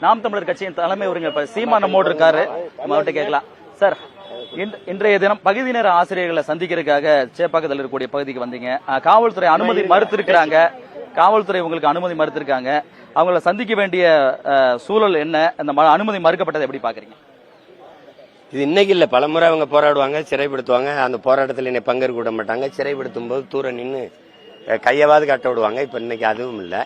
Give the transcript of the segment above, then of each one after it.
நாம் தமிழர் கட்சியின் தலைமை ஒருங்க சீமான மோடு இருக்காரு. நம்ம அவர்கிட்ட கேட்கலாம். சார் இன்றைய தினம் பகுதி நேர ஆசிரியர்களை சந்திக்கிறதுக்காக சேப்பாக்கத்தில் இருக்கக்கூடிய பகுதிக்கு வந்தீங்க. காவல்துறை அனுமதி மறுத்திருக்கிறாங்க. காவல்துறை உங்களுக்கு அனுமதி மறுத்திருக்காங்க. அவங்கள சந்திக்க வேண்டிய சூழல் என்ன? அந்த ம- அனுமதி மறுக்கப்பட்டதை எப்படி பாக்குறீங்க இது இன்னைக்கு இல்ல. பலமுறை அவங்க போராடுவாங்க சிறைப்படுத்துவாங்க. அந்த போராட்டத்தில் என்னை பங்கேற்க விட மாட்டாங்க. சிறைப்படுத்தும் போது தூர நின்று கையவாது கட்ட விடுவாங்க. இப்ப இன்னைக்கு அதுவும் இல்லை.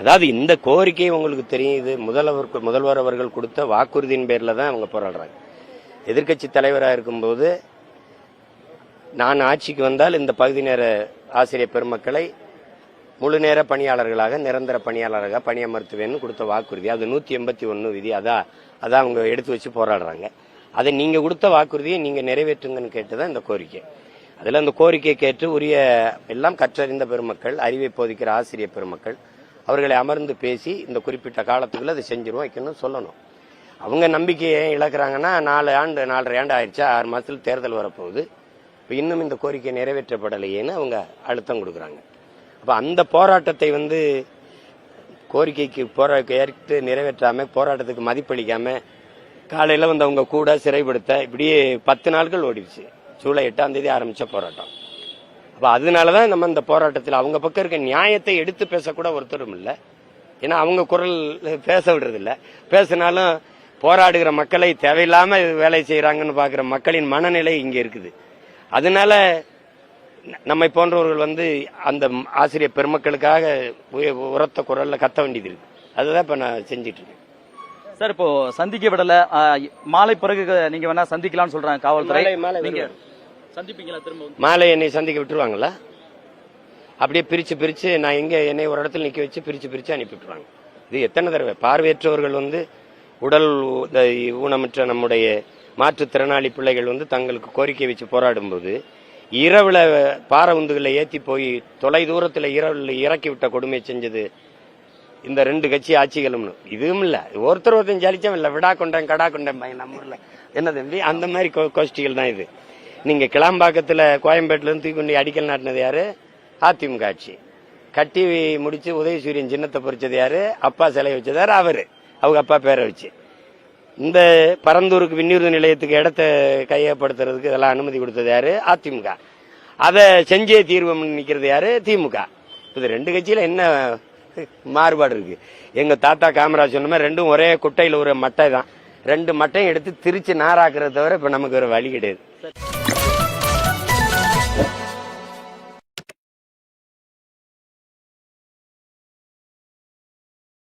அதாவது இந்த கோரிக்கை உங்களுக்கு தெரியுது முதல்வர் முதல்வர் அவர்கள் கொடுத்த வாக்குறுதியின் பேரில் தான் அவங்க போராடுறாங்க. எதிர்க்கட்சி தலைவராக இருக்கும்போது நான் ஆட்சிக்கு வந்தால் இந்த பகுதி நேர ஆசிரியர் பெருமக்களை முழு நேர பணியாளர்களாக நிரந்தர பணியாளராக பணியமர்த்துவேன்னு கொடுத்த வாக்குறுதி. அது நூற்றி எண்பத்தி ஒன்று விதி. அதான் அதான் அவங்க எடுத்து வச்சு போராடுறாங்க. அதை நீங்கள் கொடுத்த வாக்குறுதியை நீங்கள் நிறைவேற்றுங்கன்னு கேட்டு தான் இந்த கோரிக்கை. அதில் அந்த கோரிக்கையை கேட்டு உரிய எல்லாம் கற்றறிந்த பெருமக்கள் அறிவை போதிக்கிற ஆசிரியர் பெருமக்கள் அவர்களை அமர்ந்து பேசி இந்த குறிப்பிட்ட காலத்துக்குள்ள அதை செஞ்சிருவோம் வைக்கணும்னு சொல்லணும். அவங்க நம்பிக்கையை ஏன் இழக்கிறாங்கன்னா நாலு ஆண்டு நாலரை ஆண்டு ஆயிடுச்சா ஆறு மாதத்தில் தேர்தல் வரப்போகுது. இப்போ இன்னும் இந்த கோரிக்கை நிறைவேற்றப்படலையேன்னு அவங்க அழுத்தம் கொடுக்குறாங்க. அப்போ அந்த போராட்டத்தை வந்து கோரிக்கைக்கு போரா ஏற்று நிறைவேற்றாம போராட்டத்துக்கு மதிப்பளிக்காமல் காலையில் வந்து அவங்க கூட சிறைப்படுத்த இப்படியே பத்து நாட்கள் ஓடிடுச்சு. ஜூலை எட்டாம் தேதி ஆரம்பித்த போராட்டம். அப்ப அதனாலதான் நம்ம இந்த போராட்டத்தில் அவங்க பக்கம் இருக்க நியாயத்தை எடுத்து பேசக்கூட ஒருத்தரும் இல்லை. ஏன்னா அவங்க குரல் பேச விடுறது இல்ல பேசினாலும் போராடுகிற மக்களை தேவையில்லாம வேலை செய்யறாங்கன்னு பாக்குற மக்களின் மனநிலை இங்க இருக்குது. அதனால நம்மை போன்றவர்கள் வந்து அந்த ஆசிரியர் பெருமக்களுக்காக உரத்த குரல்ல கத்த வேண்டியது இருக்கு. அதுதான் இப்ப நான் செஞ்சிட்டு இருக்கேன். சார் இப்போ சந்திக்க விடல. மாலை பிறகு நீங்க வேணா சந்திக்கலாம்னு சொல்றாங்க காவல்துறை. நீங்க. சந்திப்பீங்களா திரும்ப மாலை என்னை சந்திக்க விட்டுருவாங்களா அப்படியே பிரிச்சு பிரிச்சு நான் எங்க என்னை ஒரு இடத்துல நிக்க வச்சு பிரிச்சு பிரிச்சு அனுப்பி விட்டுருவாங்க. இது எத்தனை தடவை? பார்வையற்றவர்கள் வந்து உடல் ஊனமற்ற நம்முடைய மாற்றுத்திறனாளி பிள்ளைகள் வந்து தங்களுக்கு கோரிக்கை வச்சு போராடும்போது இரவுல பாறை உந்துகளை ஏத்தி போய் தொலை தூரத்துல இரவுல இறக்கி விட்ட கொடுமை செஞ்சது இந்த ரெண்டு கட்சி ஆட்சிகளும் இதுவும் இல்ல. ஒருத்தர் ஒருத்தன் ஜலிச்சம் இல்ல. விடா கொண்டேன் கடா கொண்டேன் பையன் நம்ம என்ன தம்பி அந்த மாதிரி கோ- கோஷ்டிகள் தான் இது. நீங்க கிளாம்பாக்கத்துல கோயம்பேட்டிலேருந்து தூக்கி கொண்டு அடிக்கல் நாட்டினது யாரு? அதிமுக ஆட்சி. கட்டி முடிச்சு உதயசூரியன் சின்னத்தை பொறிச்சது யாரு? அப்பா சிலை வச்சது யாரு? அவரு. அவங்க அப்பா பேரை வச்சு. இந்த பரந்தூருக்கு விண்ணூர்தி நிலையத்துக்கு இடத்த கையப்படுத்துறதுக்கு இதெல்லாம் அனுமதி கொடுத்தது யாரு? அதிமுக. அதை செஞ்சே தீர்வம் நிற்கிறது யாரு? திமுக. இது ரெண்டு கட்சியில என்ன மாறுபாடு இருக்கு? எங்க தாத்தா காமராஜ் சொன்ன மாதிரி ரெண்டும் ஒரே குட்டையில ஒரு மட்டை தான். ரெண்டு மட்டையும் எடுத்து திரிச்சு நாராக்குறத தவிர இப்ப நமக்கு ஒரு வழி கிடையாது.